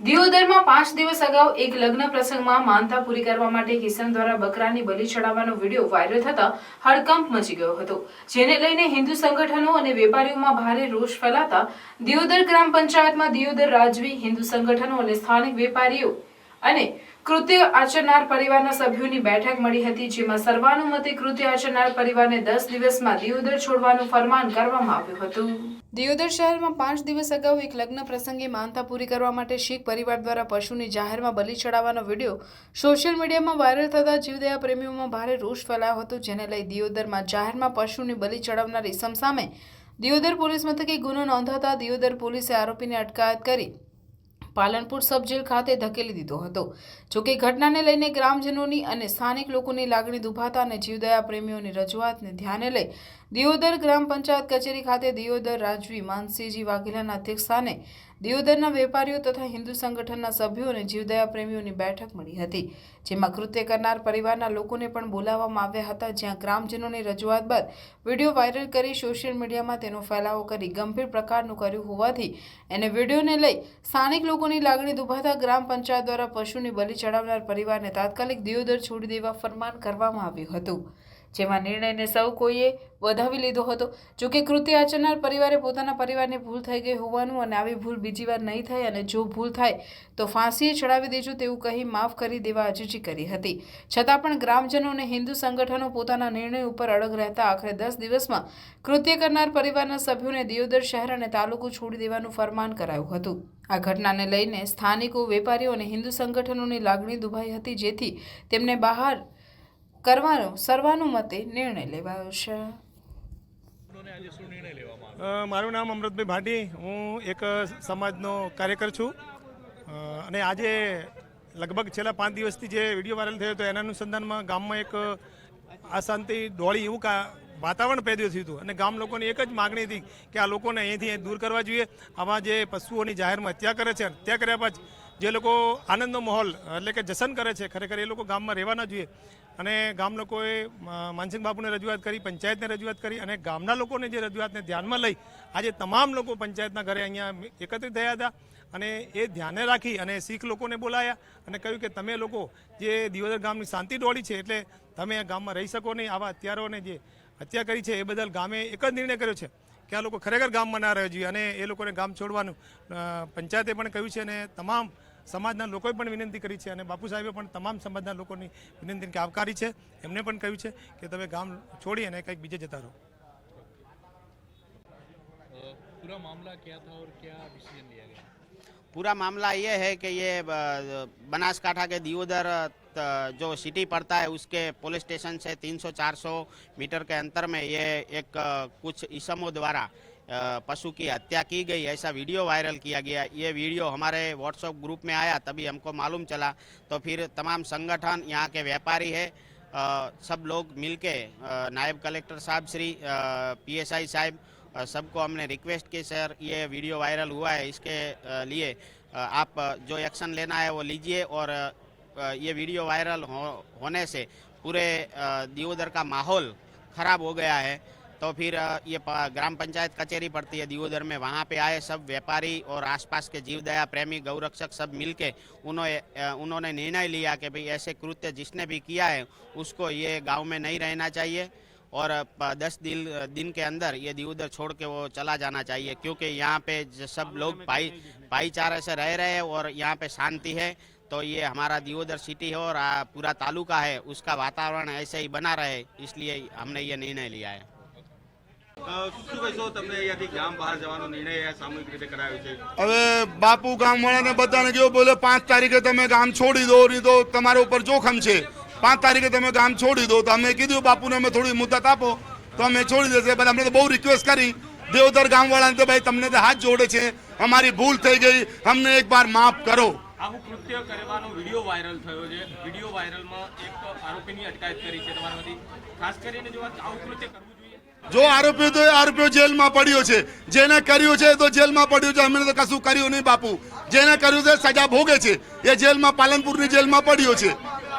દિયોદરમાં પાંચ દિવસ અગાઉ એક લગ્ન પ્રસંગમાં માનતા પૂરી કરવા માટે કિશન દ્વારા બકરાની બલિ ચડાવવાનો વીડિયો વાયરલ થતા હડકંપ મચી ગયો હતો, જેને લઈને હિન્દુ સંગઠનો અને વેપારીઓમાં ભારે રોષ ફેલાતા દિયોદર ગ્રામ પંચાયતમાં દિયોદર રાજવી, હિન્દુ સંગઠનો અને સ્થાનિક વેપારીઓ અને કૃત્ય આચરનાર પરિવારના સભ્યોની બેઠક મળી હતી, જેમાં સર્વાનુમતે કૃત્ય આચરનાર પરિવારને દસ દિવસમાં દિયોદર છોડવાનું ફરમાન કરવામાં આવ્યું હતું. દિયોદર શહેરમાં પાંચ દિવસ અગાઉ એક લગ્ન પ્રસંગે માનતા પૂરી કરવા માટે શીખ પરિવાર દ્વારા પશુની જાહેરમાં બલિ ચડાવવાનો વીડિયો સોશિયલ મીડિયામાં વાયરલ થતા જીવદયા પ્રેમીઓમાં ભારે રોષ ફેલાયો હતો, જેને લઈ દિયોદરમાં જાહેરમાં પશુની બલિ ચડાવનાર ઇસમ સામે દિયોદર પોલીસ મથકે ગુનો નોંધાતા દિયોદર પોલીસે આરોપીને અટકાયત કરી પાલનપુર સબ જેલ ખાતે ધકેલી દીધો હતો. જોકે ઘટનાને લઈને ગ્રામજનોની અને સ્થાનિક લોકોની લાગણી દુભાતા અને જીવદયા પ્રેમીઓની રજૂઆતને ધ્યાને લઈ દિયોદર ગ્રામ પંચાયત કચેરી ખાતે દિયોદર રાજવી માનસીજી વાઘેલાના અધ્યક્ષસ્થાને દિયોદરના વેપારીઓ તથા હિન્દુ સંગઠનના સભ્યો અને જીવદયા પ્રેમીઓની બેઠક મળી હતી, જેમાં કૃત્ય કરનાર પરિવારના લોકોને પણ બોલાવવામાં આવ્યા હતા, જ્યાં ગ્રામજનોની રજૂઆત બાદ વીડિયો વાયરલ કરી સોશિયલ મીડિયામાં તેનો ફેલાવો કરી ગંભીર પ્રકારનું કર્યું હોવાથી એને વિડીયોને લઈ સ્થાનિક લોકોની લાગણી દુભાતા ગ્રામ પંચાયત દ્વારા પશુની બલિ ચડાવનાર પરિવારને તાત્કાલિક દિયોદર છોડી દેવા ફરમાન કરવામાં આવ્યું હતું. જેમાં નિર્ણયને સૌ કોઈએ વધાવી લીધો હતો. જોકે કૃત્ય આચરનાર પરિવારે પોતાના પરિવારને ભૂલ થઈ ગઈ હોવાનું અને આવી ભૂલ બીજી વાર નહીં થાય અને જો ભૂલ થાય, તો ફાંસીએ ચડાવી દેજો તેવું કહી માફ કરી દેવા અરજી કરી હતી. છતાં પણ ગ્રામજનો અને હિન્દુ સંગઠનો પોતાના નિર્ણય ઉપર અડગ રહેતા આખરે દસ દિવસમાં કૃત્ય કરનાર પરિવારના સભ્યોને દિયોદર શહેર અને તાલુકો છોડી દેવાનું ફરમાન કરાયું હતું. આ ઘટનાને લઈને સ્થાનિકો, વેપારીઓ અને હિન્દુ સંગઠનોની લાગણી દુભાઈ હતી, જેથી તેમને બહાર કરવાનો, સર્વાનુમતે નિર્ણય લેવાયો છે. મારું નામ અમૃતભાઈ ભાટી, હું એક સમાજનો કાર્યકર છું. અને આજે લગભગ છેલ્લા પાંચ દિવસથી જે વીડિયો વાયરલ થયો હતો, એના અનુસંધાનમાં ગામમાં એક અશાંતિ ડોળી એવું કા, વાતાવરણ પેદ્યું થયું હતું. અને ગામ લોકોની એક જ માગણી હતી કે આ લોકોને અહીંથી દૂર કરવા જોઈએ. આવા જે પશુઓની જાહેરમાં હત્યા કરે છે, હત્યા કર્યા બાદ જે લોકો આનંદનો માહોલ, એટલે કે જશન કરે છે, ખરેખર એ લોકો ગામમાં રહેવા ન જોઈએ. અને ગામ લોકોએ માનસિંહ બાપુને રજૂઆત કરી, પંચાયતને રજૂઆત કરી અને ગામના લોકોને જે રજૂઆતને ધ્યાનમાં લઈ આજે તમામ લોકો પંચાયતના ઘરે અહીંયા એકત્રિત થયા હતા. અને એ ધ્યાને રાખી અને શીખ લોકોને બોલાયા અને કહ્યું કે તમે લોકો જે દિવોદર ગામની શાંતિ દોડી છે, એટલે તમે આ ગામમાં રહી શકો નહીં. આવા હત્યારોને જે હત્યા કરી છે, એ બદલ ગામે એક જ નિર્ણય કર્યો છે કે આ લોકો ખરેખર ગામમાં ના રહેવા જોઈએ. અને એ લોકોને ગામ છોડવાનું પંચાયતે પણ કહ્યું છે અને તમામ સમાજના લોકોએ પણ વિનંતી કરી છે અને બાપુ સાહેબે પણ તમામ સમાજના લોકોની વિનંતી આવકારી છે એમને પણ કહ્યું છે કે તમે ગામ છોડી અને કંઈક બીજે જતા રહો अ, पूरा मामला क्या था और क्या डिसीजन लिया गया पूरा मामला ये है कि ये अ, बनासकाठा के दियोदर त- जो सिटी पड़ता है उसके पुलिस स्टेशन से 300-400 मीटर के अंतर में ये एक अ, कुछ इसमों द्वारा अ, पशु की हत्या की गई ऐसा वीडियो वायरल किया गया। ये वीडियो हमारे व्हाट्सएप ग्रुप में आया तभी हमको मालूम चला। तो फिर तमाम संगठन यहाँ के व्यापारी है अ, सब लोग मिलके नायब कलेक्टर साहब श्री पीएसआई साहब सबको हमने रिक्वेस्ट की सर ये वीडियो वायरल हुआ है इसके लिए आप जो एक्शन लेना है वो लीजिए। और ये वीडियो वायरल हो, होने से पूरे दियोदर का माहौल खराब हो गया है। तो फिर ये ग्राम पंचायत कचेरी पड़ती है दियोदर में। वहाँ पे आए सब व्यापारी और आसपास के जीवदया प्रेमी गौरक्षक सब मिलके उन्होंने उन्होंने निर्णय लिया कि भाई ऐसे कृत्य जिसने भी किया है उसको ये गाँव में नहीं रहना चाहिए और दस दिन दिन के अंदर ये दियोदर छोड़ के वो चला जाना चाहिए। क्योंकि यहाँ पे सब लोग भाई भाईचारे से रह रहे हैं और यहाँ पे शांति है। तो ये हमारा दियोदर सिटी है और पूरा तालुका है उसका वातावरण ऐसे ही बना रहे इसलिए हमने ये निर्णय लिया है। ગામ હવે બાપુ ગામવાળાને બધાને કેવો બોલે પાંચ તારીખે તમે ગામ છોડી દો નહીં તો તમારા ઉપર જોખમ છે. પાંચ તારીખે તમે ગામ છોડી દો. તો અમે કીધું બાપુને અમે થોડી મુદત આપો તો અમે છોડી દેશે. પણ અમને તો બહુ રિક્વેસ્ટ કરી. દેવધર ગામવાળાને તો ભાઈ તમને તો હાથ જોડે છે. અમારી ભૂલ થઈ ગઈ. અમને એક વાર માફ કરો. આવું કૃત્ય કરવાનો વીડિયો વાયરલ થયો છે. વીડિયો વાયરલમાં એક આરોપીની અટકાયત કરી છે તમારામાંથી. ખાસ કરીને જો આવું કૃત્ય કરવું જો આરોપીઓ તો આરોપીઓ જેલમાં પડ્યો છે. જેને કર્યું છે તો જેલમાં પડ્યું છે. અમે તો કશું કર્યું નહીં બાપુ. જેને કર્યું છે સજા ભોગે છે. એ જેલમાં, પાલનપુરની જેલમાં પડ્યો છે.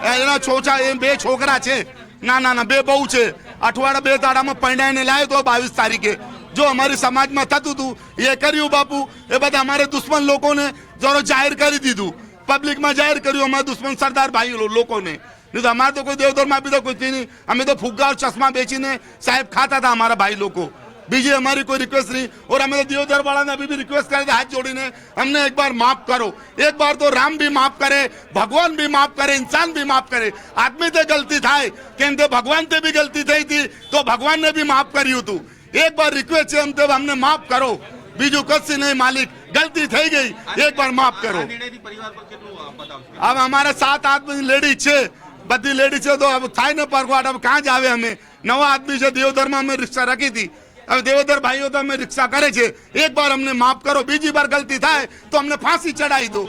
એના છોછા, એ બે છોકરા છે. ના ના ના, બે બહુ છે. અઠવાડિયા બે દાડામાં પરણાઈને લાવ્યો તો બાવીસ તારીખે. જો અમારી સમાજમાં થતું હતું એ કર્યું બાપુ. એ બધા અમારે દુશ્મન લોકોને જરો જાહેર કરી દીધું. પબ્લિકમાં જાહેર કર્યું અમારા દુશ્મન સરદાર ભાઈ લોકોને. નહીં તો અમારે તો કોઈ દેવધર્મ આપી તો કોઈ છે નહીં અમે તો ફુગ્ગા और ચશ્મા બેચીને સાહેબ ખાતા હતા અમારા ભાઈ લોકો બીજી અમારી કોઈ રિક્વેસ્ટ નહીં और हमें तो दियोदर वाला ने अभी भी रिक्वेस्ट करे थे हाथ जोड़ीने हमने एक बार माफ करो एक बार तो राम भी माफ करे भगवान भी माफ करे इंसान भी माफ करे आदमी ते गलती થાય કેમ કે ભગવાન તે બી ગલતી થઈ હતી તો ભગવાનને બી માફ કર્યું હતું એક બાર રિક્વેસ્ટ છે એમ તે અમને માફ કરો બીજું કશું નહીં માલિક ગલતી થઈ ગઈ એક બાર માફ કરો આ નિર્ણયથી પરિવાર પર કેટલું આફત આવશે હવે અમારે સાત આદમી લેડી છે બધી લેડીઝો તો હવે થાય ને પરખવાટ હવે ક્યાં જ આવે અમે? નવા આદમી છે દેવધરમાં અમે રિક્ષા રાખી હતી. હવે દેવધર ભાઈઓ તો અમે રિક્ષા કરે છે. એક વાર અમને માફ કરો બીજી વાર ગલતી થાય તો અમને ફાંસી ચડાવી દો.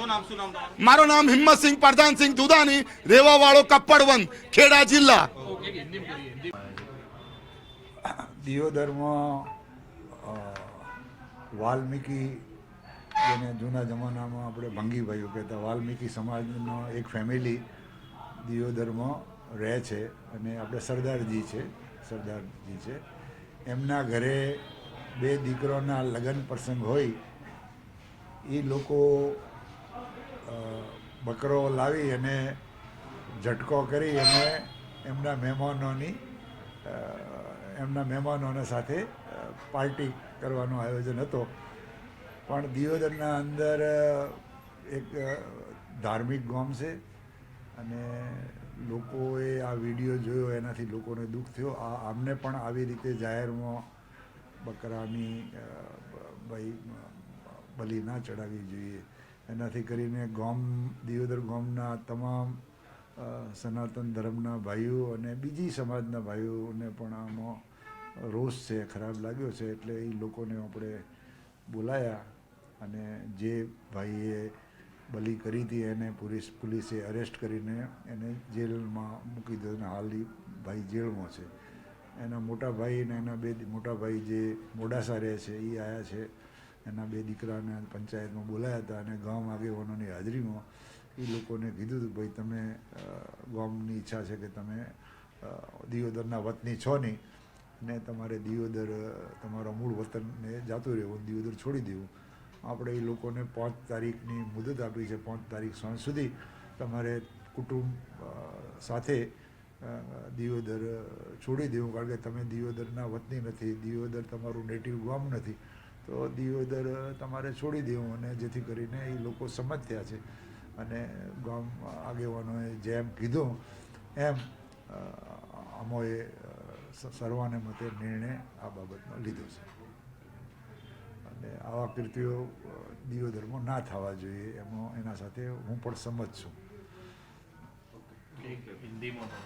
મારું નામ હિંમતસિંહ પ્રધાનસિંહ દુધાની રેવા વાળો કપ્પડવંત ખેડા જિલ્લા. દિયોદરમાં વાલ્મીકી જેને જૂના જમાનામાં આપણે ભંગીભાઈઓ કહેતા વાલ્મીકી સમાજનો એક ફેમિલી દિયોદરમાં રહે છે અને આપણે સરદારજી છે સરદારજી છે. એમના ઘરે બે દીકરોના લગ્ન પ્રસંગ હોય એ લોકો બકરો લાવી અને ઝટકો કરી અને એમના મહેમાનોની એમના મહેમાનોને સાથે પાર્ટી કરવાનું આયોજન હતો. પણ દિયોદરના અંદર એક ધાર્મિક ગામ છે. અને લોકોએ આ વીડિયો જોયો, એનાથી લોકોને દુઃખ થયો. આ આમને પણ આવી રીતે જાહેરમાં બકરાની ભાઈ, બલી ના ચડાવવી જોઈએ. એનાથી કરીને ગોમ, દિયોદર ગોમના તમામ સનાતન ધર્મના ભાઈઓ અને બીજી સમાજના ભાઈઓને પણ આમાં રોષ છે, ખરાબ લાગ્યો છે, એટલે એ લોકોને આપણે બોલાયા અને જે ભાઈએ બલિ કરી હતી એને પોલીસ પોલીસે અરેસ્ટ કરીને એને જેલમાં મૂકી દીધો અને હાલ ભાઈ જેલમાં છે. એના મોટા ભાઈ અને એના બે મોટા ભાઈ જે મોડાસા રહે છે એ આવ્યા છે. એના બે દીકરાને પંચાયતમાં બોલાયા હતા અને ગામ આગેવાનોની હાજરીમાં એ લોકોને કીધું હતું, ભાઈ, તમે ગામની ઈચ્છા છે કે તમે દિયોદરના વતની છો નહીં. ને તમારે દિયોદર તમારા મૂળ વતનને જાતું રહેવું, દિયોદર છોડી દેવું. આપણે એ લોકોને પાંચ તારીખની મુદત આપી છે, પાંચ તારીખ સાંજ સુધી તમારે કુટુંબ સાથે દિયોદર છોડી દેવું, કારણ કે તમે દિયોદરના વતની નથી, દિયોદર તમારું નેટિવ ગામ નથી, તો દિયોદર તમારે છોડી દેવું અને જેથી કરીને એ લોકો સંમત થયા છે. અને ગામ આગેવાનોએ જેમ કીધું, એમ અમોએ સર્વાને મતે નિર્ણય આ બાબતનો લીધો છે. અને આવા કૃત્યો અ, દિયોદરમાં ના થવા જોઈએ. એમાં એના સાથે હું પણ સંમત છું.